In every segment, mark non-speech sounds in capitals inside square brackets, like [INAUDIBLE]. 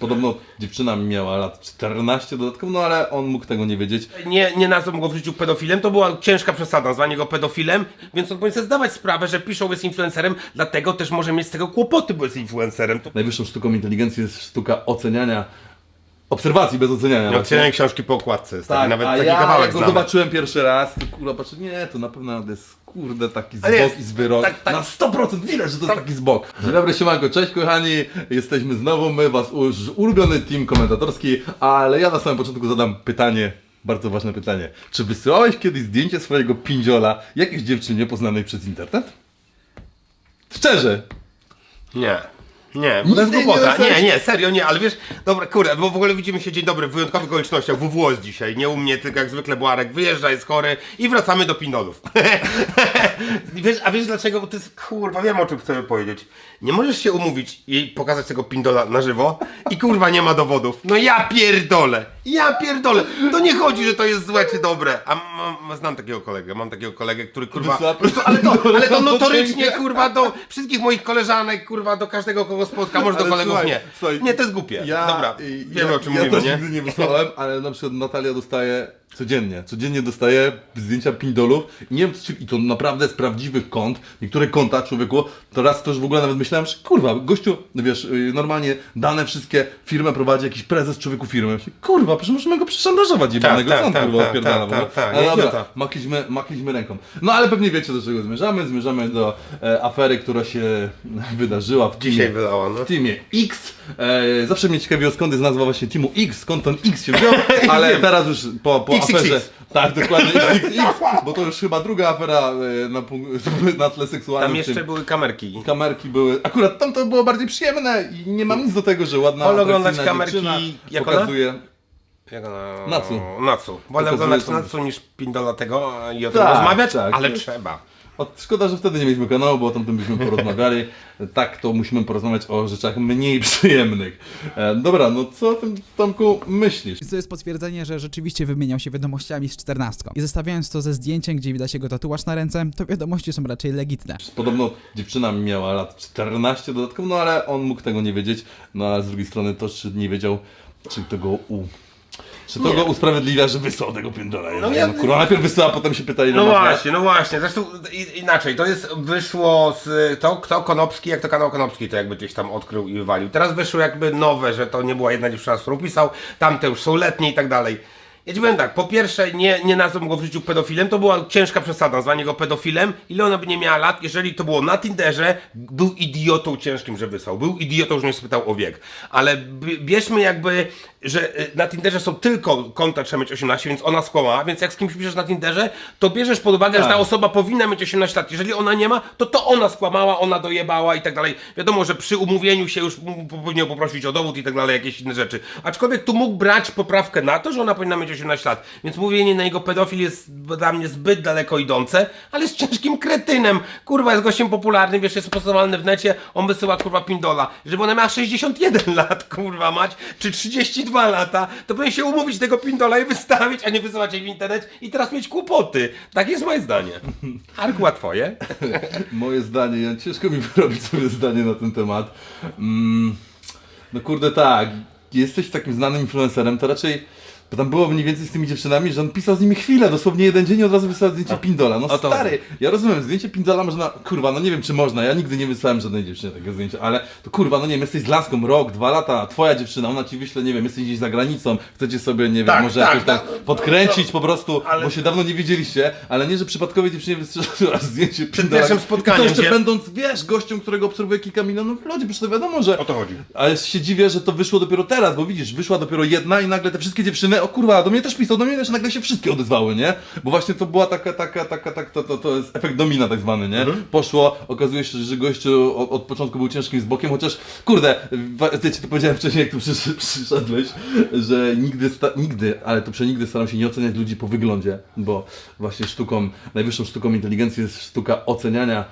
Podobno dziewczyna miała lat 14 dodatkowo, no ale on mógł tego nie wiedzieć. Nie, nie nazwą go w życiu pedofilem, to była ciężka przesada, nazwanie go pedofilem, więc on powinien sobie zdawać sprawę, że piszą, jest influencerem, dlatego też może mieć z tego kłopoty, bo jest influencerem. To Najwyższą sztuką inteligencji jest sztuka oceniania, obserwacji bez oceniania. właśnie. ocenianie książki po okładce, Tak, nawet a taki ja kawałek jak go znamy. zobaczyłem pierwszy raz, to kurwa patrzę, nie, to na pewno jest kurde taki Ale zbok jest, i zwyrok. tak, tak. Na 100% widać, że to jest taki zbok. Dzień dobry, siemanko, cześć kochani, jesteśmy znowu, my was już ulubiony team komentatorski, ale ja na samym początku zadam pytanie, bardzo ważne pytanie. Czy wysyłałeś kiedyś zdjęcie swojego pindziola jakiejś dziewczynie poznanej przez internet? Szczerze. Nie. Nie, bo to jest nie głupota. Nie, nie, serio, nie, ale wiesz, dobra, kurde, bo w ogóle widzimy się dzień dobry w wyjątkowych okolicznościach. WWO jest dzisiaj, nie u mnie, tylko jak zwykle Błarek wyjeżdża, jest chory i wracamy do pinolów. [LAUGHS] [LAUGHS] wiesz, a wiesz dlaczego? Bo to jest, kurwa, wiem o czym chcemy powiedzieć. Nie możesz się umówić i pokazać tego pindola na żywo i kurwa nie ma dowodów. No ja pierdolę, ja pierdolę. To nie chodzi, że to jest złe czy dobre. A mam, znam takiego kolegę, mam takiego kolegę, który kurwa, po prostu, ale to, [LAUGHS] ale to No, notorycznie, kurwa, do wszystkich moich koleżanek, kurwa, do każdego, kogo spotka, może do Ale kolegów słuchaj, nie. słuchaj, nie, to jest głupie. Ja, Dobra, y, wiemy ja, o czym ja mówimy, też nie? nigdy nie wysłałem, ale na przykład Natalia dostaje codziennie, codziennie dostaje zdjęcia pindolów i nie wiem, czy, i to naprawdę z prawdziwych kont, niektóre konta człowieku, to raz to już w ogóle nawet myślałem, że kurwa, gościu, no wiesz, y, normalnie dane wszystkie, firmę prowadzi jakiś prezes człowieku firmy, kurwa, przecież możemy go przeszantażować jebanego, tak, co on tak, kurwa tak, odpierdala tak, ogóle? tak, tak, dobra, makliśmy, makliśmy ręką. No ale pewnie wiecie do czego zmierzamy, zmierzamy do e, afery, która się [LAUGHS] wydarzyła w Dzisiaj teamie- wylała, no. w teamie X. E, zawsze mnie ciekawiło skąd jest nazwa właśnie teamu X, skąd ten X się wziął, [LAUGHS] ale teraz już po, po. Aferze. Tak, dokładnie XXX, bo to już chyba druga afera e, na, [LAUGHS] na tle seksualnym. Tam w jeszcze były kamerki. Kamerki były. Akurat tam to było bardziej przyjemne i nie mam nic do tego, że ładna Wolę oglądać atrakcyjna kamerki, jak ona? pokazuje. Jak ona... Nacu. Nacu. Wolę Pokazuje oglądać tą- niż pindola tego i o tym Tak, rozmawiać, tak. ale trzeba. Szkoda, że wtedy nie mieliśmy kanału, bo o tym byśmy [LAUGHS] porozmawiali. Tak, to musimy porozmawiać o rzeczach mniej [LAUGHS] przyjemnych. E, dobra, no co o tym Tomku myślisz? To jest potwierdzenie, że rzeczywiście wymieniał się wiadomościami z czternastką. I zestawiając to ze zdjęciem, gdzie widać jego tatuaż na ręce, to wiadomości są raczej legitne. Podobno dziewczyna miała lat 14 dodatkowo, no ale on mógł tego nie wiedzieć. No a z drugiej strony to, czy nie wiedział, czy to go u... Czy to go usprawiedliwia, że wysłał tego pindola? No, ja- no kurwa, najpierw wysyła, a potem się pyta ile No właśnie, no właśnie. Zresztą i- inaczej, to jest wyszło z to, kto Konopski, jak to kanał Konopski to jakby gdzieś tam odkrył i wywalił. Teraz wyszło jakby nowe, że to nie była jedna dziewczyna, z którą pisał, tamte już są letnie i tak dalej. Ja ci powiem tak, po pierwsze nie, nie nazwą go w życiu pedofilem, to była ciężka przesada, nazwanie go pedofilem, ile ona by nie miała lat, jeżeli to było na Tinderze, był idiotą ciężkim, że wysłał, był idiotą, że nie spytał o wiek, ale b- bierzmy jakby, że y, na Tinderze są tylko konta trzeba mieć 18, więc ona skłamała, więc jak z kimś piszesz na Tinderze, to bierzesz pod uwagę, że ta Tak. osoba powinna mieć 18 lat, jeżeli ona nie ma, to to ona skłamała, ona dojebała i tak dalej, wiadomo, że przy umówieniu się już powinien poprosić o dowód i tak dalej, jakieś inne rzeczy, aczkolwiek tu mógł brać poprawkę na to, że ona powinna mieć 18 lat, więc mówienie na jego pedofil jest dla mnie zbyt daleko idące, ale jest ciężkim kretynem, kurwa, jest gościem popularnym, wiesz, jest postawalny w necie, on wysyła, kurwa, pindola, żeby ona miała 61 lat, kurwa mać, czy 32 lata, to powinien się umówić tego pindola i wystawić, a nie wysyłać jej w internet i teraz mieć kłopoty, tak jest moje zdanie. Arkła twoje? Moje zdanie, ja, ciężko mi wyrobić sobie zdanie na ten temat. Mm, no kurde tak, jesteś takim znanym influencerem, to raczej... Bo tam było mniej więcej z tymi dziewczynami, że on pisał z nimi chwilę, dosłownie jeden dzień i od razu wysłał zdjęcie Pindola. No to stary, ja rozumiem, zdjęcie Pindola można, kurwa, no nie wiem czy można, ja nigdy nie wysłałem żadnej dziewczynie takiego zdjęcia, ale to kurwa, no nie wiem, jesteś z laską rok, dwa lata, twoja dziewczyna, ona ci wyśle, nie wiem, jesteś gdzieś za granicą, chcecie sobie, nie wiem, Tak, może tak, jakoś tak. podkręcić po prostu, Ale- bo się dawno nie widzieliście, ale nie, że przypadkowej dziewczynie wystrzelasz [LAUGHS] zdjęcie Pindola. pierwszym I spotkaniem, To jeszcze gdzie- będąc, wiesz, gościem, którego obserwuje kilka milionów ludzi, przecież to wiadomo, że... O to chodzi. Ale się dziwię, że to wyszło dopiero teraz, bo widzisz, wyszła dopiero jedna i nagle te wszystkie dziewczyny, o kurwa, do mnie też pisał, do mnie też nagle się wszystkie odezwały, nie? Bo właśnie to była taka, taka, taka, tak, to, to, to jest efekt domina tak zwany, nie? Poszło, okazuje się, że gościu od, od początku był ciężkim z bokiem, chociaż, kurde, wa- ci to powiedziałem wcześniej, jak tu przysz, [LAUGHS] przyszedłeś, że nigdy, sta, nigdy, ale to przenigdy staram się nie oceniać ludzi po wyglądzie, bo właśnie sztuką, najwyższą sztuką inteligencji jest sztuka oceniania,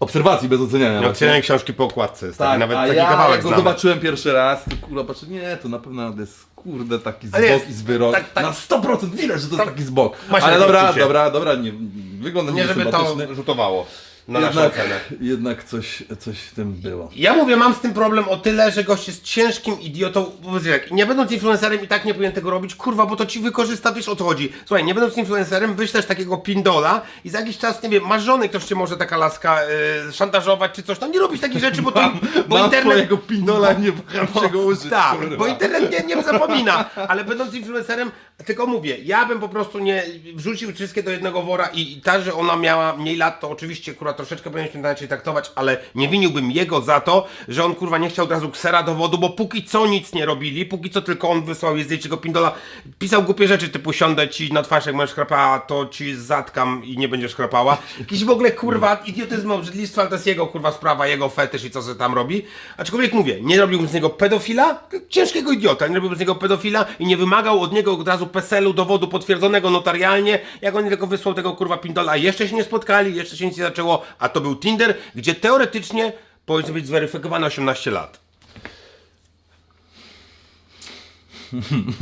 obserwacji bez oceniania. Nie właśnie. oceniaj książki po okładce, jest taki, Tak, nawet a taki ja kawałek jak go znamy. zobaczyłem pierwszy raz, to kurwa patrzę, nie, to na pewno jest kurde taki zbok jest- i zwyrok. tak, tak. Na 100% widać, że to jest taki zbok. Masz Ale takie dobra, dobra, dobra, nie, wygląda Nie, żeby to rzutowało. Na naszą jednak, jednak coś, coś w tym było. Ja mówię, mam z tym problem o tyle, że gość jest ciężkim idiotą. Bo jak, Nie będąc influencerem i tak nie powinien tego robić, kurwa, bo to ci wykorzysta, wiesz o co chodzi. Słuchaj, nie będąc influencerem, wyślesz takiego pindola i za jakiś czas, nie wiem, masz żonę, ktoś cię może taka laska y, szantażować czy coś tam. Nie robisz takich rzeczy, bo to bo Mam internet. twojego pindola, nie waham się go użyć, Tak, kurwa. bo internet nie, nie zapomina, ale będąc influencerem, tylko mówię, ja bym po prostu nie wrzucił wszystkie do jednego wora i, ta, że ona miała mniej lat, to oczywiście kurwa troszeczkę powinniśmy inaczej traktować, ale nie winiłbym jego za to, że on kurwa nie chciał od razu ksera dowodu, bo póki co nic nie robili, póki co tylko on wysłał jej zdjęcie go pindola, pisał głupie rzeczy typu siądę ci na twarz jak będziesz chrapała, to ci zatkam i nie będziesz chrapała. Jakiś w ogóle kurwa idiotyzm, obrzydlistwo, ale to jest jego kurwa sprawa, jego fetysz i co sobie tam robi. Aczkolwiek mówię, nie robiłbym z niego pedofila, ciężkiego idiota, nie robiłbym z niego pedofila i nie wymagał od niego od razu PESEL-u, dowodu potwierdzonego notarialnie, jak on tylko wysłał tego kurwa pindola, a jeszcze się nie spotkali, jeszcze się nic nie zaczęło, a to był Tinder, gdzie teoretycznie powinno być zweryfikowane 18 lat.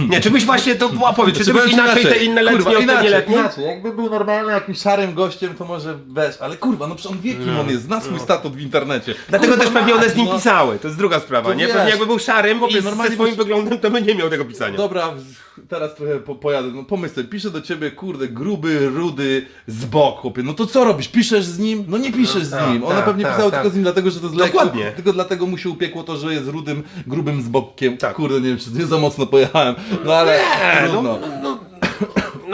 Nie, czy byś właśnie to była powiedz, czy ty byś ci inaczej te inne letnie kurwa, inaczej, nieletnie? inaczej. Jakby był normalnym jakimś szarym gościem, to może weź, ale kurwa, no przecież on wie kim on jest, zna swój statut w internecie. Dlatego kurwa, też pewnie one z nim no. pisały, to jest druga sprawa, To nie? wiesz, Pewnie jakby był szarym chłopie, i ze swoim byś- wyglądem, to by nie miał tego pisania. Dobra, teraz trochę po, pojadę. No pomyśl sobie, piszę do ciebie, kurde, gruby, rudy, z bok, chłopie. No to co robisz? Piszesz z nim? No nie piszesz z tak, nim. Ona tak, pewnie tak, pisała tak. tylko z nim dlatego, że to jest Dokładnie. lekko. Tylko dlatego mu się upiekło to, że jest rudym, grubym z bokiem. Tak. Kurde, nie wiem, czy nie za mocno pojechałem. No ale Nie, no, trudno. no,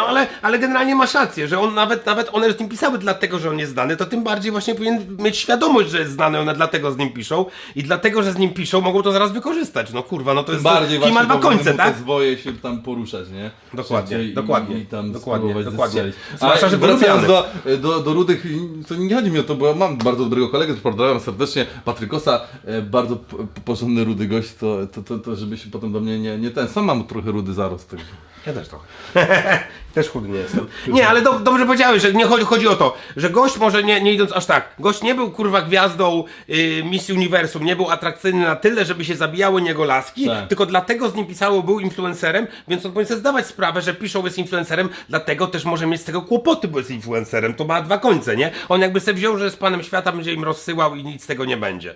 no ale, ale generalnie masz rację, że on nawet, nawet one z nim pisały dlatego, że on jest znany, to tym bardziej właśnie powinien mieć świadomość, że jest znany, one dlatego z nim piszą i dlatego, że z nim piszą, mogą to zaraz wykorzystać. No kurwa, no to jest bardziej kij ma dwa końce, tak? zwoje się tam poruszać, nie? Dokładnie, Szybciej i- dokładnie, I tam dokładnie, dokładnie. Zwłaszcza, A że wracając do, do, do rudych, to nie chodzi mi o to, bo ja mam bardzo dobrego kolegę, pozdrawiam serdecznie, Patrykosa, e, bardzo porządny rudy gość, to, to, to, to żeby się potem do mnie nie, nie ten, sam mam trochę rudy zarost. Także. Ja też trochę. [LAUGHS] też chudy nie jestem. Nie, ale do, dobrze powiedziałeś, że nie chodzi, chodzi o to, że gość może nie, nie idąc aż tak. Gość nie był kurwa gwiazdą y, Miss Uniwersum, nie był atrakcyjny na tyle, żeby się zabijały niego laski, Tak. tylko dlatego z nim pisało, był influencerem, więc on powinien sobie zdawać sprawę, że piszą jest influencerem, dlatego też może mieć z tego kłopoty, bo jest influencerem. To ma dwa końce, nie? On jakby sobie wziął, że jest panem świata, będzie im rozsyłał i nic z tego nie będzie.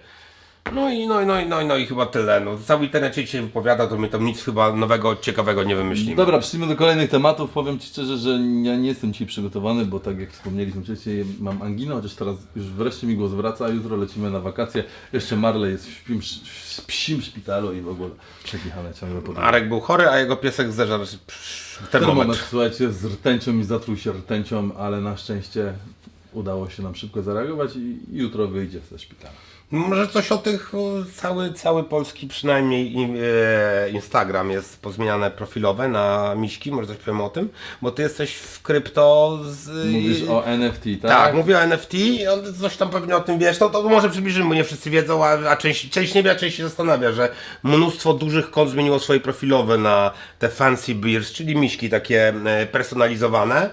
No i, no, i- no, i- no, i- no i chyba tyle. No, cały internet się dzisiaj wypowiada, to my tam nic chyba nowego, ciekawego nie wymyślimy. Dobra, przejdźmy do kolejnych tematów. Powiem Ci szczerze, że ja nie jestem dzisiaj przygotowany, bo tak jak wspomnieliśmy wcześniej, mam anginę, chociaż teraz już wreszcie mi głos wraca, a jutro lecimy na wakacje. Jeszcze Marley jest w, śpim, w psim szpitalu i w ogóle przekichane ciągle po Arek był chory, a jego piesek zeżarł psz, Ten termometr. moment, słuchajcie, z rtęcią i zatruł się rtęcią, ale na szczęście udało się nam szybko zareagować i i jutro wyjdzie ze szpitala. Może coś o tych, cały, cały polski przynajmniej e, Instagram jest pozmieniane profilowe na miśki, może coś powiem o tym, bo ty jesteś w krypto z... Mówisz o NFT, tak? Tak, mówię o NFT, i coś tam pewnie o tym wiesz, to, to może przybliżymy, bo nie wszyscy wiedzą, a, a część, część nie wie, a część się zastanawia, że mnóstwo dużych kont zmieniło swoje profilowe na te fancy beers, czyli miśki takie e, personalizowane.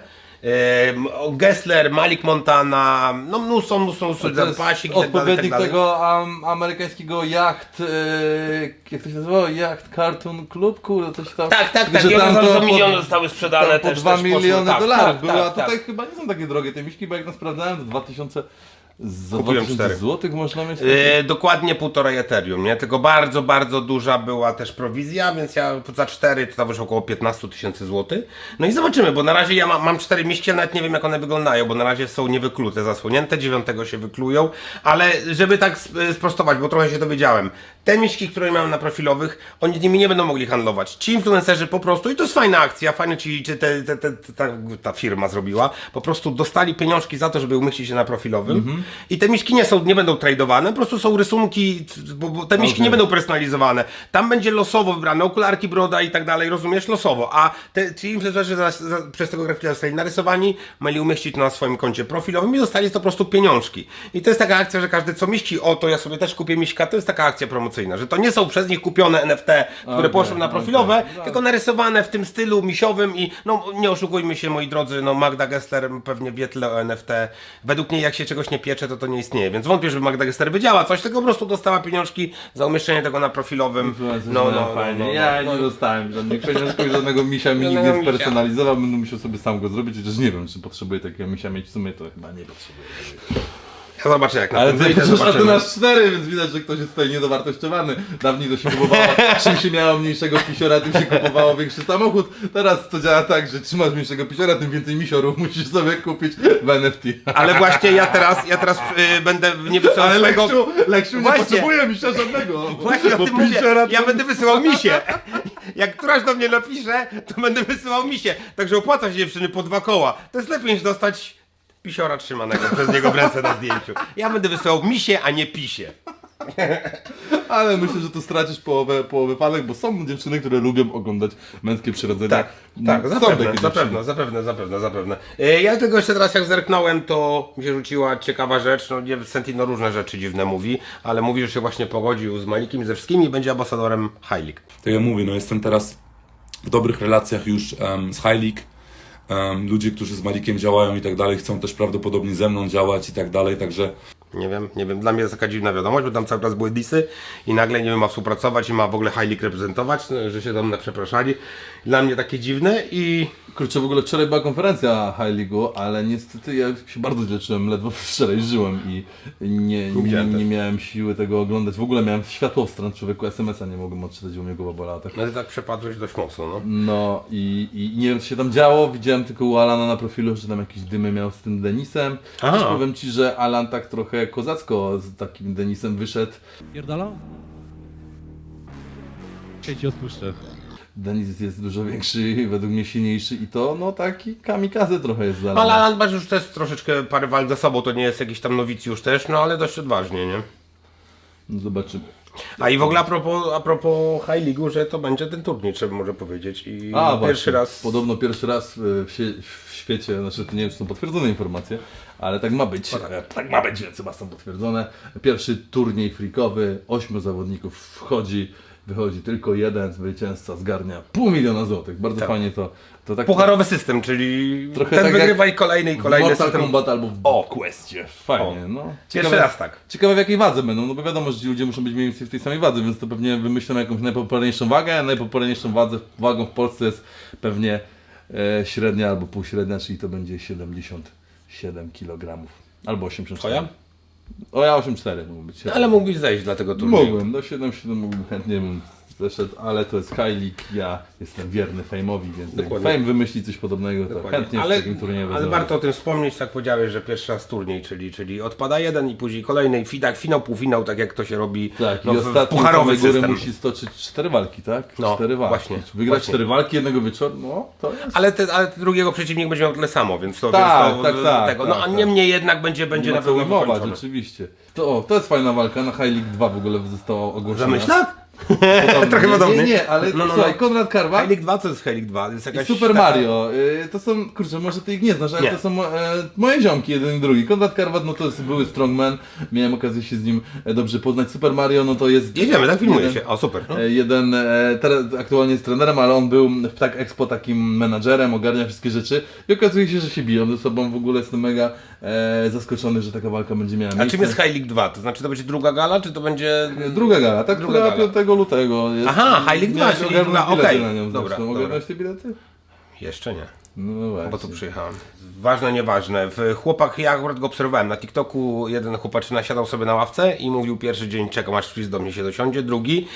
Gessler, Malik Montana, no mnóstwo, mnóstwo, mnóstwo To jest pasik i tak dalej, i tak odpowiednik dalej. tego am, amerykańskiego jacht, e, jak to się nazywało? Jacht Cartoon Club? Kurde, coś tam. Tak, tak, tak, Że i one tam za, to za po- miliony zostały sprzedane tam po też. 2 też poszło, miliony tak, dolarów tak, były, tak, a tutaj tak. chyba nie są takie drogie te miśki, bo jak nas sprawdzałem, to 2000 za Kupiłem 2000 cztery. złotych można mieć. E, dokładnie półtorej Ethereum, nie? Tylko bardzo, bardzo duża była też prowizja, więc ja za 4 to wyszło około 15 tysięcy złotych. No i zobaczymy, bo na razie ja mam, mam 4 miśki, ale nawet nie wiem jak one wyglądają, bo na razie są niewyklute, zasłonięte, 9 się wyklują, ale żeby tak sp- sprostować, bo trochę się dowiedziałem, te miśki, które mam na profilowych, oni z nimi nie będą mogli handlować. Ci influencerzy po prostu, i to jest fajna akcja, fajnie ci, czy te, te, te, te, ta, ta firma zrobiła, po prostu dostali pieniążki za to, żeby umieścić się na profilowym i te miśki nie są, nie będą tradowane, po prostu są rysunki, bo, bo te miśki Okej. nie będą personalizowane. Tam będzie losowo wybrane, okularki, broda i tak dalej, rozumiesz, losowo, a te, ci influencerzy za, za, przez tego grafika zostali narysowani, mieli umieścić na swoim koncie profilowym i dostali to po prostu pieniążki. I to jest taka akcja, że każdy co miści, o to ja sobie też kupię miśka, to jest taka akcja promocyjna, że to nie są przez nich kupione NFT, które Okej, poszły na okej. profilowe, No. tylko narysowane w tym stylu misiowym i no nie oszukujmy się moi drodzy, no Magda Gessler pewnie wie tyle o NFT. Według niej jak się czegoś nie piecze, to to nie istnieje, więc wątpię, żeby Magda Gessler wiedziała coś, tylko po prostu dostała pieniążki za umieszczenie tego na profilowym. No, no, no, fajnie. no, Ja no, nie dostałem żadnych pieniążków, żadnego misia mi nikt Żadnego nie spersonalizował, będę musiał sobie sam go zrobić, chociaż nie wiem, czy potrzebuję takiego misia mieć, w sumie to chyba nie potrzebuję. Zobaczę jak na Ale tym ty wyjdzie, piszesz, a ty zobaczymy. masz cztery, więc widać, że ktoś jest tutaj niedowartościowany. Dawniej to się kupowało, [LAUGHS] czym się miało mniejszego pisiora, tym się kupowało większy samochód. Teraz to działa tak, że trzymasz mniejszego pisiora, tym więcej misiorów musisz sobie kupić w NFT. Ale właśnie ja teraz, ja teraz y, będę nie wysyłał Ale swojego... Leksiu, Leksiu nie Właśnie. potrzebuje misia żadnego. Właśnie o Bo tym mówię. pisiora Ja to- będę wysyłał misie. Jak któraś do mnie napisze, to będę wysyłał misie. Także opłaca się dziewczyny po dwa koła. To jest lepiej niż dostać pisiora trzymanego przez niego w ręce na zdjęciu. Ja będę wysyłał misie, a nie pisie. [LAUGHS] Ale myślę, że tu stracisz połowę, połowę panek, bo są dziewczyny, które lubią oglądać męskie przyrodzenia. Tak, tak, są zapewne, takie zapewne, dziewczyny. zapewne, zapewne, zapewne. E, Ja tylko jeszcze teraz jak zerknąłem, to mi się rzuciła ciekawa rzecz, no nie, Sentino różne rzeczy dziwne mówi, ale mówi, że się właśnie pogodził z Malikiem i ze wszystkimi i będzie ambasadorem League. tak jak mówię, no jestem teraz w dobrych relacjach już em, z. Em, ludzie, którzy z Malikiem działają i tak dalej, chcą też prawdopodobnie ze mną działać i tak dalej, także Nie wiem, nie wiem, dla mnie jest taka dziwna wiadomość, bo tam cały czas były disy i nagle nie wiem, ma współpracować i ma w ogóle League reprezentować, no, że się tam przepraszali. Dla mnie takie dziwne i Kurczę, w ogóle wczoraj była konferencja High League'u, ale niestety ja się bardzo źle czułem, ledwo [LAUGHS] wczoraj żyłem i nie, nie, nie miałem siły tego oglądać. W ogóle miałem światło w stronę człowieku, SMS-a nie mogłem odczytać, bo mnie głowa bolała. Tak. no ty tak przepadłeś dość mocno, no. No i, i nie wiem co się tam działo, widziałem tylko u Alana na profilu, że tam jakieś dymy miał z tym Denisem. Aha. Też powiem Ci, że Alan tak trochę kozacko z takim Denisem wyszedł. Pierdala? Ja ci odpuszczę. Denis jest dużo większy, według mnie silniejszy i to no taki kamikaze trochę jest za Ale Alan Basz już też troszeczkę parę walk za sobą, to nie jest jakiś tam nowicjusz też, no ale dość odważnie, nie? No Zobaczymy. A i w ogóle a propos, a propos High League'u, że to będzie ten turniej, trzeba może powiedzieć. I A, pierwszy właśnie. raz. Podobno pierwszy raz w, sie- w świecie, znaczy to nie wiem, czy są potwierdzone informacje, ale tak ma być. E, Tak ma być, więc chyba są potwierdzone. Pierwszy turniej freakowy, ośmiu zawodników wchodzi, wychodzi tylko jeden zwycięzca, zgarnia pół miliona złotych. Bardzo Tak. fajnie to. to tak Pucharowy system, czyli Trochę ten tak wygrywa i kolejny i kolejny Mortal system. Kombat albo w O. Questie. Fajnie, O. no. Pierwszy raz tak. Ciekawe w jakiej wadze będą, no bo wiadomo, że ci ludzie muszą być mniej więcej w tej samej wadze, więc to pewnie wymyślą jakąś najpopularniejszą wagę, a najpopularniejszą wadze, wagą w Polsce jest pewnie e, średnia albo półśrednia, czyli to będzie 77 kg. Albo 84. Twoja? O ja 84 mógł być. Ale mógłbyś zejść dla tego turnieju. Mogłem, do 77 mógłbym chętnie bym zeszedł, ale to jest High League, ja jestem wierny Fame'owi, więc jak Dokładnie. Fame wymyśli coś podobnego, to Dokładnie. chętnie ale, w takim turnieju ale wezmę. warto o tym wspomnieć, tak powiedziałeś, że pierwszy raz turniej, czyli, czyli odpada jeden i później kolejny, i tak finał, półfinał, tak jak to się robi Tak, no, i w- w ostatni pucharowy góry system. musi stoczyć cztery walki, tak? No, cztery walki. właśnie, Wygrać właśnie. cztery walki jednego wieczoru, no to jest... Ale, te, ale drugiego przeciwnik będzie miał tyle samo, więc to, Tak, więc to tak, tak, tego. No tak, a tak. niemniej jednak będzie, będzie na ma co pewno ujmować, oczywiście. To, o, to jest fajna walka, na High League 2 w ogóle została ogłoszona. Zamyślak? Trochę nie, podobny. Nie, nie, ale No, no, no. słuchaj, Konrad Karwak High League 2 co jest League 2? To jest i jakaś Super taka- Mario, y, to są, kurczę, może ty ich nie znasz, ale Nie. to są e, moje ziomki, jeden i drugi. Konrad Karwat, no to jest były strongman, miałem okazję się z nim e, dobrze poznać. Super Mario, no to jest... Jedziemy, tak filmuje jeden- się. O super. No. E, Jeden e, teraz aktualnie jest trenerem, ale on był w Tak Expo takim menadżerem, ogarnia wszystkie rzeczy i okazuje się, że się biją ze sobą. W ogóle jestem mega e, zaskoczony, że taka walka będzie miała A miejsce. czym jest High League 2? To znaczy to będzie druga gala, czy to będzie... Druga gala, tak? Druga gala. 5 lutego jest. Aha, High League 2, Miałeś czyli ogarnąć druga, bilety okej. na nią Dobra, zresztą. dobra. Ogarnąłeś te bilety? Jeszcze nie. No właśnie. Bo tu przyjechałem. Ważne, nieważne. W chłopak, ja akurat go obserwowałem na TikToku, jeden chłopaczyna siadał sobie na ławce i mówił pierwszy dzień czekam aż Frizz do mnie się dosiądzie, drugi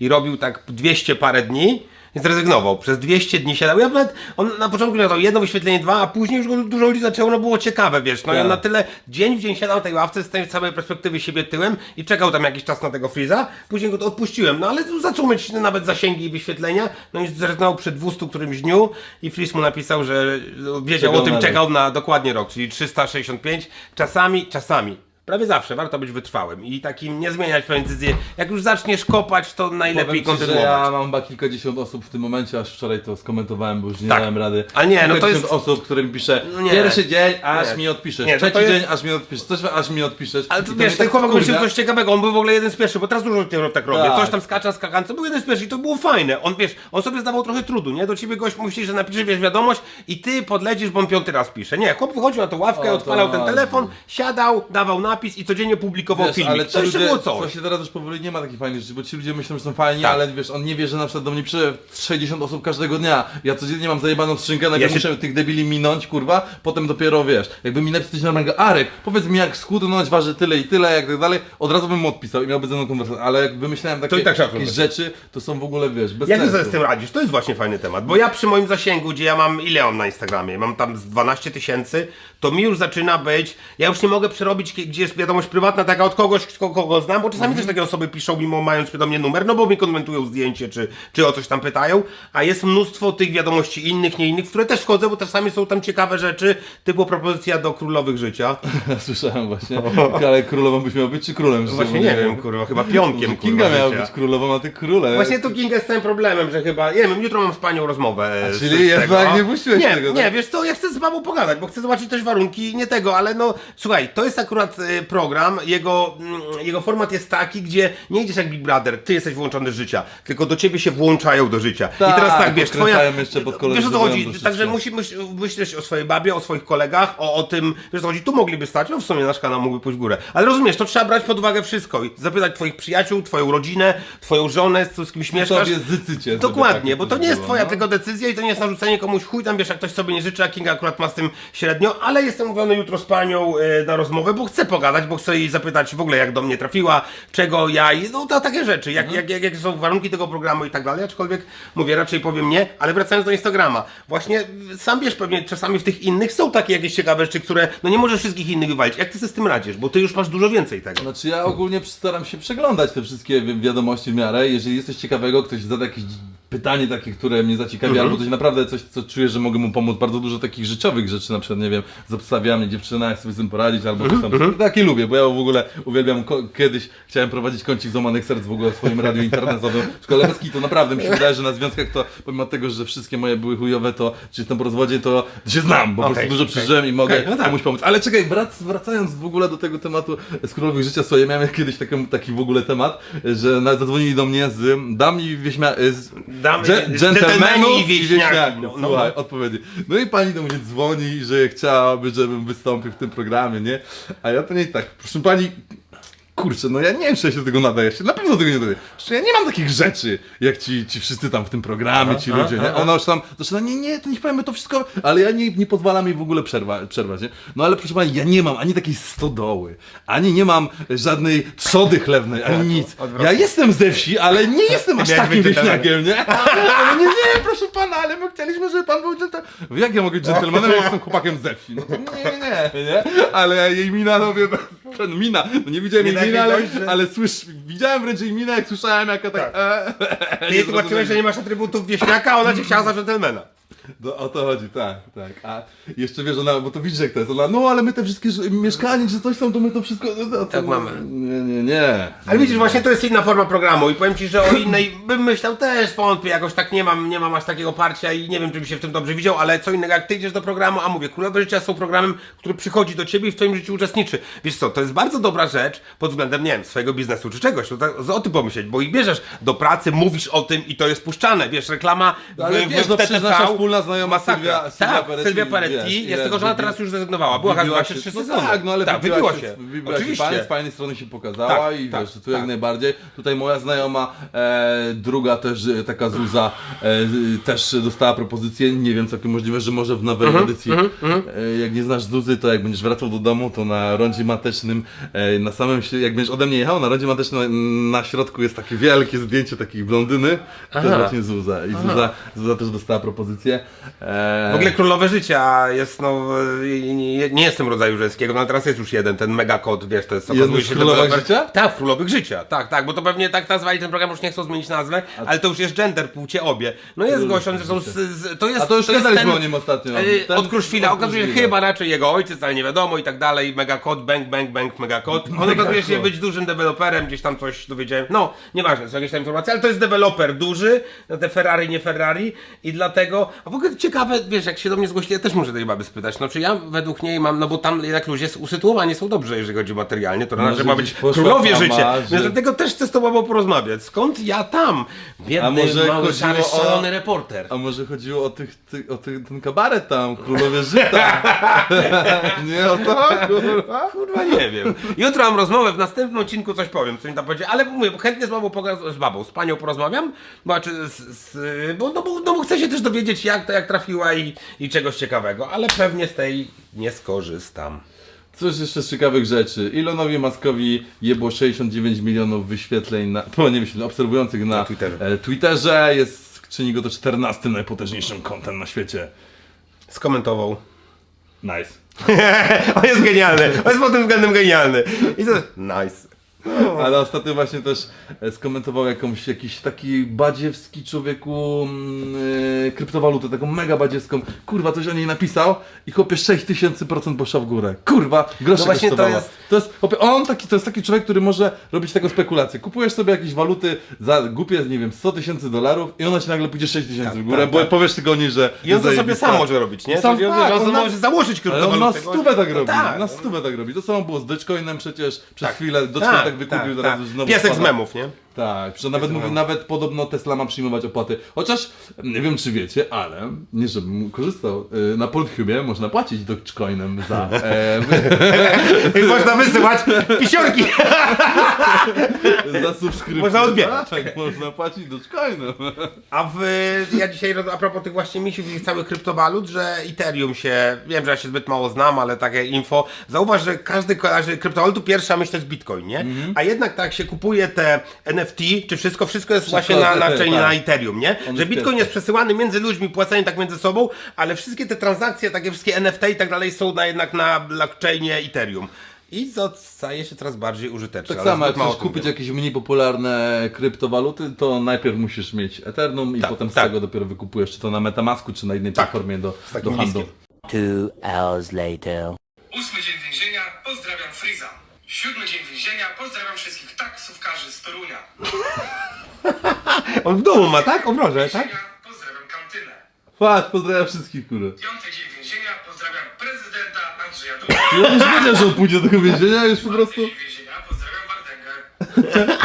i robił tak 200 parę dni i zrezygnował. Przez 200 dni siadał. Ja nawet, on na początku miał jedno wyświetlenie, dwa, a później już go dużo ludzi zaczęło, no było ciekawe, wiesz. No ja Tak. na tyle dzień w dzień siadał na tej ławce z tej samej perspektywy siebie tyłem i czekał tam jakiś czas na tego Freeza, później go to odpuściłem, no ale tu zaczął mieć nawet zasięgi i wyświetlenia, no i zrezygnował przy 200 którymś dniu i Freeze mu napisał, że wiedział o tym, czekał na dokładnie rok, czyli 365, czasami, czasami. Prawie zawsze warto być wytrwałym i takim nie zmieniać swojej decyzji. Jak już zaczniesz kopać, to najlepiej Powiem ci, że kontynuować. ja mam chyba kilkadziesiąt osób w tym momencie, aż wczoraj to skomentowałem, bo już nie Tak. dałem rady. Ale nie, no to Kilkadziesiąt jest- osób, którym piszę No nie. pierwszy dzień, aż Nie. mi odpiszesz, Nie, to trzeci to jest- dzień, aż mi odpiszesz, coś, aż mi odpiszesz. Ale I to to wiesz, ten tak chłopak wkurwia. wymyślił coś ciekawego, on był w ogóle jeden z pierwszych, bo teraz dużo tych tak robię. Tak. Coś tam skacza, skakance, był jeden z pierwszych i to było fajne. On wiesz, on sobie zdawał trochę trudu, nie? Do ciebie gość myśli, że napisze wiesz wiadomość i ty podlecisz, bo on piąty raz pisze. Nie, chłop wychodził na tą ławkę, O, to odpalał ten ładnie. telefon, siadał, dawał napis. i codziennie publikował Wiesz, filmik. ale to ci jeszcze ludzie, było coś. właśnie teraz już powoli nie ma takich fajnych rzeczy, bo ci ludzie myślą, że są fajni, Tak. ale wiesz, on nie wie, że na przykład do mnie przyjdzie 60 osób każdego dnia. Ja codziennie mam zajebaną skrzynkę, najpierw Ja się- muszę tych debili minąć, kurwa, potem dopiero wiesz, jakby mi napisać normalnego, Arek, powiedz mi jak skudnąć waży tyle i tyle, jak tak dalej, od razu bym mu odpisał i miałby ze mną konwersację, ale jak wymyślałem takie i tak jakieś rzeczy, to są w ogóle, wiesz, bez Jak ty sobie z tym radzisz? To jest właśnie fajny temat, bo ja przy moim zasięgu, gdzie ja mam, ile mam na Instagramie, mam tam z 12 tysięcy, to mi już zaczyna być, ja już nie mogę przerobić, kie- gdzie jest wiadomość prywatna taka od kogoś, kogo, kogo znam, bo czasami też takie osoby piszą, mimo mając do mnie numer, no bo mi komentują zdjęcie, czy, czy o coś tam pytają, a jest mnóstwo tych wiadomości innych, nie innych, w które też wchodzę, bo czasami są tam ciekawe rzeczy, typu propozycja do królowych życia. [LAUGHS] Słyszałem właśnie, ale królową byś miał być, czy królem? życia? Właśnie nie wiem, kurwa, chyba [LAUGHS] pionkiem, Może Kinga kurwa, miała życia. być królową, a ty królem. Właśnie tu Kinga jest z tym problemem, że chyba, nie wiem, jutro mam z panią rozmowę. z- czyli z jednak tego. nie puściłeś nie, tego, Nie, tak? wiesz co, ja chcę z babą pogadać, bo chcę zobaczyć też warunki, nie tego, ale no, słuchaj, to jest akurat y, program, jego, mm, jego format jest taki, gdzie nie idziesz jak Big Brother, ty jesteś wyłączony z życia, tylko do ciebie się włączają do życia. I Tak, teraz tak, wiesz, twoja... jeszcze, podkoloryzują Wiesz o co chodzi, także musi myśl, myśleć o swojej babie, o swoich kolegach, o, o tym, wiesz o co chodzi, tu mogliby stać, no w sumie nasz kanał mógłby pójść w górę, ale rozumiesz, to trzeba brać pod uwagę wszystko i zapytać twoich przyjaciół, twoją rodzinę, twoją żonę, z kimś mieszkasz. zycycie, Dokładnie, takie bo to nie jest twoja no. tylko decyzja i to nie jest narzucenie komuś chuj, tam wiesz, jak ktoś sobie nie życzy, a Kinga akurat ma z tym średnio, ale jestem mówiony jutro z panią e, na rozmowę, bo chcę pogadać, bo chcę jej zapytać w ogóle jak do mnie trafiła, czego ja i no to takie rzeczy, jak, Mhm. jak, jak, jakie są warunki tego programu i tak dalej, aczkolwiek mówię, raczej powiem nie, ale wracając do Instagrama, właśnie y, sam wiesz pewnie czasami w tych innych są takie jakieś ciekawe rzeczy, które no nie możesz wszystkich innych wywalić. Jak ty sobie z tym radzisz, bo ty już masz dużo więcej tego. Znaczy ja ogólnie staram się przeglądać te wszystkie wi- wiadomości w miarę. Jeżeli jest coś ciekawego, ktoś zada jakieś pytanie takie, które mnie zaciekawi, Mhm. albo coś naprawdę coś, co czuję, że mogę mu pomóc. Bardzo dużo takich życiowych rzeczy, na przykład, nie wiem, zostawia mnie dziewczyna, jak sobie z tym poradzić, albo coś tam. Mhm. Takie lubię, bo ja w ogóle uwielbiam, ko- kiedyś chciałem prowadzić kącik złamanych serc w ogóle w swoim radiu internetowym. [LAUGHS] Bez to naprawdę mi się wydaje, że na związkach to, pomimo tego, że wszystkie moje były chujowe, to czy jestem po rozwodzie, to się znam, bo po Okej, prostu dużo okej. przeżyłem i mogę Okej, no tak. komuś pomóc. Ale czekaj, wrac, wracając w ogóle do tego tematu z królowych życia swoje, ja miałem kiedyś taki, taki w ogóle temat, że na, zadzwonili do mnie z dam i wieśmia... Z, Damy- dże- dżentelmeni i wieśniaków. no, no, Słuchaj, odpowiedzi. No i pani do mnie dzwoni, że chciałaby, żebym wystąpił w tym programie, nie? A ja to nie tak, proszę pani... Kurczę, no ja nie wiem, czy ja się do tego nadaję. Ja się na pewno tego nie nadaję. Przecież ja nie mam takich rzeczy, jak ci, ci wszyscy tam w tym programie, ci ludzie, nie? Ona już tam zaczyna, nie, nie, to niech powiemy to wszystko, ale ja nie, nie pozwalam jej w ogóle przerwa, przerwać, nie? No ale proszę pani, ja nie mam ani takiej stodoły, ani nie mam żadnej trzody chlewnej, ani nic. Ja jestem ze wsi, ale nie [LAUGHS] jestem aż takim wieśniakiem, nie? [LAUGHS] Ale nie, nie, proszę pana, ale my chcieliśmy, żeby pan był dżentelmenem. Jak ja mogę być dżentelmenem, [LAUGHS] jak jestem chłopakiem ze wsi? No to nie, nie, nie. Ale jej mina, no wie, [LAUGHS] ten mina, no nie widziałem Nie jej da miny, ale, że- ale słysz, widziałem wręcz jej minę, jak słyszałem, jaka tak... E, [LAUGHS] Ty jej tłumaczyłeś, że nie masz atrybutów wieśniaka, a ona cię chciała za dżentelmena. No, o to chodzi, tak, tak. A jeszcze wiesz, ona, bo to widzisz jak to jest, ona, no ale my te wszystkie ż- mieszkania, czy coś tam, to my to wszystko... No, to, Tak mamy. Nie, nie, nie. Ale widzisz, właśnie to jest inna forma programu i powiem ci, że o innej bym myślał też wątpię, jakoś tak nie mam, nie mam aż takiego parcia i nie wiem, czy bym się w tym dobrze widział, ale co innego, jak ty idziesz do programu, a mówię, Królowe Życia są programem, który przychodzi do ciebie i w twoim życiu uczestniczy. Wiesz co, to jest bardzo dobra rzecz pod względem, nie wiem, swojego biznesu czy czegoś, to tak, o tym pomyśleć, bo ich bierzesz do pracy, mówisz o tym i to jest puszczane, wiesz, reklama w, Ale w, wiesz, w no przecież nasza TTV, wspólna znajoma masakra. Sylwia- Sylwia tak, Peretti, Sylwia Peretti, wiesz, jest ile tylko, że ona wybi- teraz już zrezygnowała, była Wybiła chyba się, trzy no sezony. tak, no ale tak, wybiła się. Wybiła się Oczywiście. fajnie, z fajnej strony się pokazała Tak, i tak, wiesz, to tak. jak najbardziej. Tutaj moja znajoma, e, druga też, e, taka Zuza, e, też dostała propozycję, nie wiem, całkiem możliwe, że może w nowej Mhm, edycji. E, jak nie znasz Zuzy, to jak będziesz wracał do domu, to na rondzie matecznym, e, na samym, jak będziesz ode mnie jechał, na rondzie matecznym na środku jest takie wielkie zdjęcie takiej blondyny, to jest właśnie Zuza. I Zuza, Zuza też dostała propozycję. E, W ogóle królowe życia jest, no, e, nie, nie jestem rodzaju żeńskiego, no ale teraz jest już jeden, ten megakod, wiesz, to jest Jest się Królowych deweloper- Życia? Tak, w królowych życia, tak, tak, bo to pewnie tak nazwali ten program, już nie chcą zmienić nazwę, ale to już jest gender, płcie obie. No jest on zresztą, z, z, to jest, A to już jest gadaliśmy ten, o nim ostatnio. e, Ten- Od Kruszwila, okazuje się chyba raczej jego ojciec, ale nie wiadomo i tak dalej, megakod, bang, bang, bang, megakod. On okazuje się być dużym deweloperem, gdzieś tam coś dowiedziałem, no, nieważne, są jakieś tam informacje, ale to jest deweloper duży, no te Ferrari, nie Ferrari i dlatego, a ogóle ciekawe, wiesz, jak się do mnie zgłosili, ja też muszę tej baby spytać, no czy ja według niej mam, no bo tam jednak ludzie usytuowani są dobrze, jeżeli chodzi materialnie, to Może znaczy ma gdzieś być poszła królowie sama, życie, że- więc dlatego też chcę z tobą porozmawiać. Skąd ja tam? Biedny, A może mały, chodziło szary, o- szalony reporter. A może chodziło o, tych, ty, o tych, ten kabaret tam, królowie żyta. [LAUGHS] nie o to, kurwa. Kurwa nie wiem. Jutro mam rozmowę, w następnym odcinku coś powiem, co mi tam powiedzie, ale mówię, chętnie z babą, poga- z babą, z panią porozmawiam, bo, znaczy z, z, bo, no, bo, no, bo chcę się też dowiedzieć jak to jak trafiła i, i czegoś ciekawego, ale pewnie z tej nie skorzystam. Coś jeszcze z ciekawych rzeczy. Elonowi Muskowi jebło 69 milionów wyświetleń, na, [LAUGHS] po, nie wyświetleń, obserwujących na, Na Twitterze. e, Twitterze. Jest, czyni go to 14 najpotężniejszym kontem na świecie. Skomentował. Nice. [LAUGHS] On jest genialny, on jest pod tym względem genialny. I to nice. [LAUGHS] Ale ostatnio właśnie też e, skomentował jakąś, jakiś taki badziewski człowieku e, kryptowalutę, taką mega badziewską. Kurwa, coś o niej napisał i chłopie 6000% poszła w górę. Kurwa, grosze No właśnie to jest- To jest, chłopie, on taki, to jest taki człowiek, który może robić taką spekulację. Kupujesz sobie jakieś waluty za głupie, nie wiem, 100 tysięcy dolarów i ona ci nagle pójdzie 6 tysięcy w górę, tak, bo tak. powiesz tylko niej, że I on to sobie sam może robić, nie? Sam, tak, on on na- może założyć Ale on na kryptowalutę. stówę tak robi, tak. na stówę tak robi. To samo było z Dogecoinem przecież, przez Tak. chwilę Dogecoin tak, wykupił, teraz już znowu Piesek z spada. memów, nie? Tak, że nawet, mówi, nawet podobno Tesla ma przyjmować opłaty. Chociaż nie wiem czy wiecie, ale nie żebym korzystał. y, Na Pornhubie można płacić Dogecoinem za. [LAUGHS] E, Można wysyłać pisiorki. [LAUGHS] za subskrypcję. Można odbierać. Tak, można płacić Dogecoinem. A w, ja dzisiaj, roz- a propos tych właśnie misiów i całych kryptowalut, że Ethereum się, wiem, że ja się zbyt mało znam, ale takie info, zauważ, że każdy kojarzy kryptowalutu, pierwsza myśl to jest Bitcoin, nie? Mhm. A jednak tak się kupuje te NFT, czy wszystko, wszystko jest właśnie na, na, tak, chain, tak. na Ethereum, nie? Że Bitcoin jest przesyłany między ludźmi, płacenie tak między sobą, ale wszystkie te transakcje, takie wszystkie NFT i tak dalej są na, jednak na blockchainie Ethereum. I to staje się coraz bardziej użyteczne. Tak samo, jak chcesz kupić wiem. jakieś mniej popularne kryptowaluty, to najpierw musisz mieć Ethereum i Tak, potem z tak. tego dopiero wykupujesz, czy to na Metamasku, czy na innej platformie do, do handlu. Two hours later. Ósmy dzień więzienia, pozdrawiam Friza. Siódmy dzień Torunia. [LAUGHS] On w domu ma, tak? Obroże, tak? Więzienia, pozdrawiam kantynę. Patrz, pozdrawiam wszystkich, kurę. Piąty dzień więzienia, pozdrawiam prezydenta Andrzeja. I on już wiedział, że on pójdzie do tego więzienia, już po prostu... Dzień więzienia, pozdrawiam Wardęgę.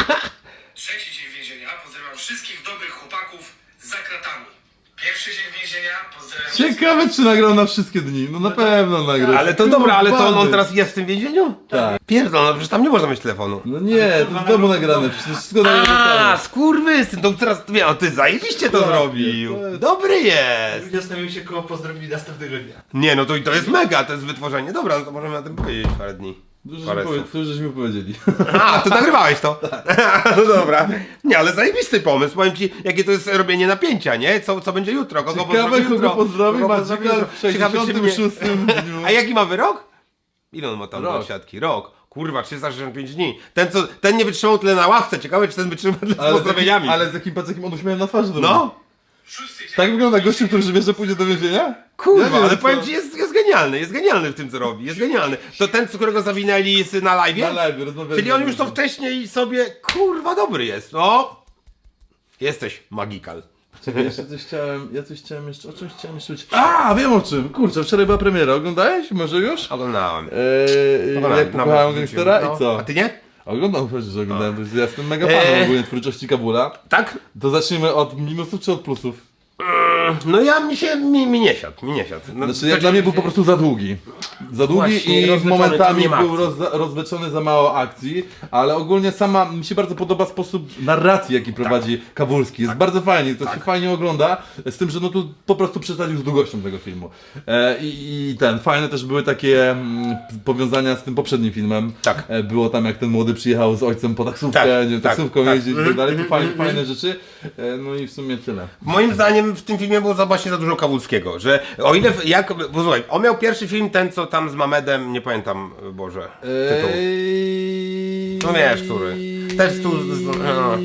[LAUGHS] Trzeci dzień więzienia, pozdrawiam wszystkich dobrych chłopaków za kratami. Pierwszy dzień więzienia, pozdrawiam Ciekawe, czy nagrał na wszystkie dni. No na pewno nagrał. Ale to dobra, ale to on, on teraz jest w tym więzieniu? Tak. Pierdol, no przecież tam nie można mieć telefonu. No nie, to w domu nagrane, przecież wszystko A, nagrane. skurwysyn, to teraz, wie, o ty zajebiście to zrobił. to jest- Dobry jest. Zastanawiam się, kogo pozdrowili następnego dnia. Nie, no to, to jest mega, to jest wytworzenie. Dobra, no to możemy na tym powiedzieć parę dni. Dużo słów. powie, dużo żeśmy powiedzieli. A, to nagrywałeś to? [LAUGHS] no dobra. Nie, ale zajebisty pomysł. Powiem ci, jakie to jest robienie napięcia, nie? Co, co będzie jutro? Kogo Ciekawe, pozdrowi jutro? kogo pozdrowi Kogo Maciek pozdrowi jutro? w Ciekawe, czy mnie- 66 [LAUGHS] dniu. A jaki ma wyrok? Ile on ma tam Rok. do siatki? Rok. Kurwa, 365 dni. Ten, co, ten nie wytrzymał tyle na ławce. Ciekawe, czy ten wytrzyma [LAUGHS] tyle z Ale z, jakim, pozdrowieniami. ale z jakim pacekiem on uśmiechem na twarzy No, Tak wygląda gościu, który wie, że pójdzie do więzienia? kurwa, Ja nie wiem, ale co- powiem ci, jest, jest genialny, jest genialny w tym, co robi. Jest genialny. To ten, z którego zawinęli z- na live? Na live, rozmawialiśmy. Czyli on już to wcześniej sobie, kurwa, dobry jest. No. Jesteś magikal. Czekaj, jeszcze coś chciałem, ja coś chciałem jeszcze, o czymś chciałem jeszcze powiedzieć. A, wiem o czym, kurczę, wczoraj była premiera, oglądałeś? Może już? Oglądałem. Eee, Oglądałem, jak pokochałem gangstera i co? No. A ty nie? Oglądam przecież, że oglądałem, to jest- ja jestem mega fanem Eee. ogólnie twórczości Kabula. Tak? To zacznijmy od minusów czy od plusów? No ja mi się, mi, mi nie siadł, mi nie siadł. No, Znaczy, jak dla mnie był po prostu za długi. Za długi Właśnie, i rozwleczony, momentami tam nie ma był akcji. roz, rozwleczony za mało akcji, ale ogólnie sama mi się bardzo podoba sposób narracji, jaki prowadzi Tak. Kawulski. Jest bardzo fajnie, to się fajnie ogląda, z tym, że no tu po prostu przesadził z długością tego filmu. E, i, I ten, fajne też były takie mm, powiązania z tym poprzednim filmem. Tak. E, było tam, jak ten młody przyjechał z ojcem po taksówkę, Tak, nie wiem, tak, taksówką tak. jeździć i tak dalej, to fajne, fajne rzeczy. E, no i w sumie tyle. Moim zdaniem w tym filmie było za właśnie za dużo Kawulskiego, że o ile, w- jak, bo słuchaj, on miał pierwszy film, ten co tam z Mamedem, nie pamiętam, Boże, tytuł. Eee... No wiesz, który. Też tu... z- z- no.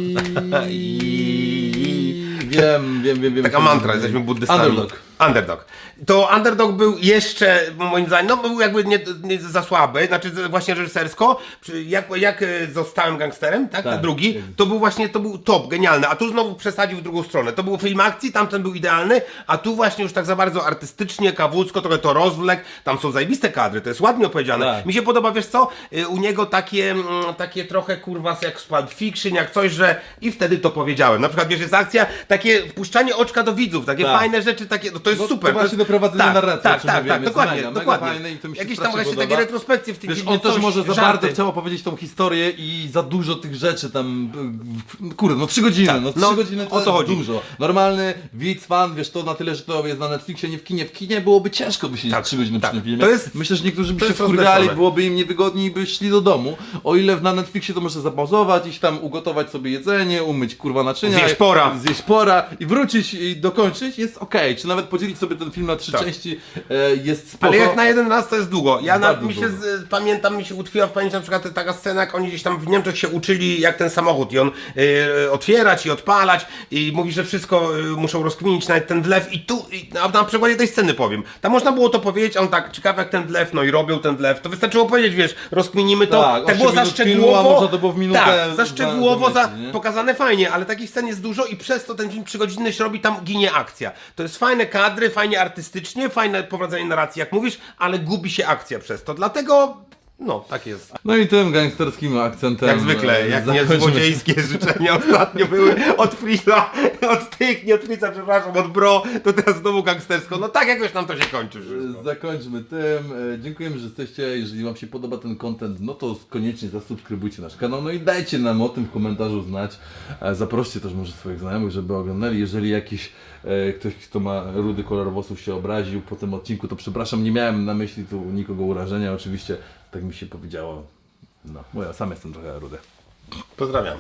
Wiem, wiem, wiem, wiem. Taka mantra, jesteśmy buddystami. Underdog. Underdog. To Underdog był jeszcze, moim zdaniem, no był jakby nie, nie za słaby, znaczy właśnie reżysersko, jak, jak e, zostałem gangsterem, tak, Tak. ten drugi, to był właśnie, to był top, genialny, a tu znowu przesadził w drugą stronę. To był film akcji, tamten był idealny, a tu właśnie już tak za bardzo artystycznie, kawucko, trochę to rozwlek, tam są zajebiste kadry, to jest ładnie opowiedziane. Tak. Mi się podoba, wiesz co, y, u niego takie, mm, takie trochę kurwa jak z Pulp Fiction, jak coś, że i wtedy to powiedziałem. Na przykład, wiesz, jest akcja, takie puszczanie oczka do widzów, takie Tak. fajne rzeczy, takie, no to jest No, to super. właśnie jest- doprowadzenie tak, narracji, o Tak, tak, tak, jest dokładnie, mega, mega dokładnie. fajne i to mi się Jakieś tam właśnie podoba. takie retrospekcje w tym Wiesz, on też coś, może za żarty. bardzo chciał opowiedzieć tą historię i za dużo tych rzeczy tam, y, kurde, no trzy godziny, Tak, no trzy no, godziny to, o to chodzi. dużo. Normalny widz, fan, wiesz, to na tyle, że to jest na Netflixie, nie w kinie, w kinie byłoby ciężko by siedzieć Tak, trzy godziny tak. przy tym filmie. To jest- Myślę, że niektórzy by to się wkurwiali, byłoby im niewygodniej i by szli do domu, o ile na Netflixie to można zapauzować, iść tam ugotować sobie jedzenie, umyć kurwa naczynia. Zjeść pora. Zjeść pora i wrócić i dokończyć, jest okej. Czy nawet podzielić sobie ten film na trzy Tak. części, e, jest spoko. Ale jak na jeden raz to jest długo. Ja na, Bardzo mi się długo. z, pamiętam, mi się utkwiła w pamięci na przykład taka scena, jak oni gdzieś tam w Niemczech się uczyli, jak ten samochód i on y, otwierać i odpalać i mówi, że wszystko y, muszą rozkminić, nawet ten wlew i tu, i na, na przykładzie tej sceny powiem. Tam można było to powiedzieć, a on tak, ciekawe jak ten wlew, no i robią ten wlew. To wystarczyło powiedzieć, wiesz, rozkminimy to. Tak, Tak, osiem było za minut filmu, szczegółowo. a można to było w minutę tak, za za- szczegółowo, za, nie? pokazane fajnie, ale takich scen jest dużo i przez to ten film trzygodzinny się robi, tam ginie akcja. To jest fajne kadry, fajnie artystycznie, fajne prowadzenie narracji, jak mówisz, ale gubi się akcja przez to. Dlatego, no, tak jest. No i tym gangsterskim akcentem. Jak zwykle, e, jak nie zakończmy- złodziejskie [LAUGHS] życzenia ostatnio były od Frila, od tych, nie od Frica, przepraszam, od Bro, to teraz znowu gangstersko. No tak jakoś nam to się kończy wszystko. Zakończmy tym. E, Dziękujemy, że jesteście. Jeżeli Wam się podoba ten content, no to koniecznie zasubskrybujcie nasz kanał. No i dajcie nam o tym w komentarzu znać. E, Zaproście też może swoich znajomych, żeby oglądali. Jeżeli jakiś e, ktoś, kto ma rudy kolor włosów się obraził po tym odcinku, to przepraszam, nie miałem na myśli tu nikogo urażenia. Oczywiście tak mi się powiedziało. No, bo ja sam jestem trochę rudy. Pozdrawiam.